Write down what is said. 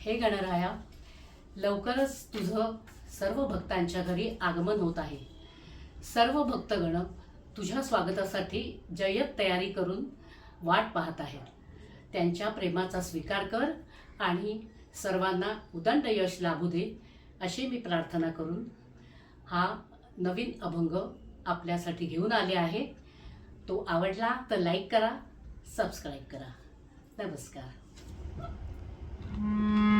हे गणराया लवकरच तुझं सर्व भक्तांच्या घरी आगमन होत आहे. सर्व भक्तगण तुझ्या स्वागतासाठी जय्यत तयारी करून वाट पाहत आहेत. त्यांच्या प्रेमाचा स्वीकार कर आणि सर्वांना उदंड यश लाभू दे अशी मी प्रार्थना करून हा नवीन अभंग आपल्यासाठी घेऊन आले आहे. तो आवडला तर लाईक करा सबस्क्राईब करा. नमस्कार. Hum.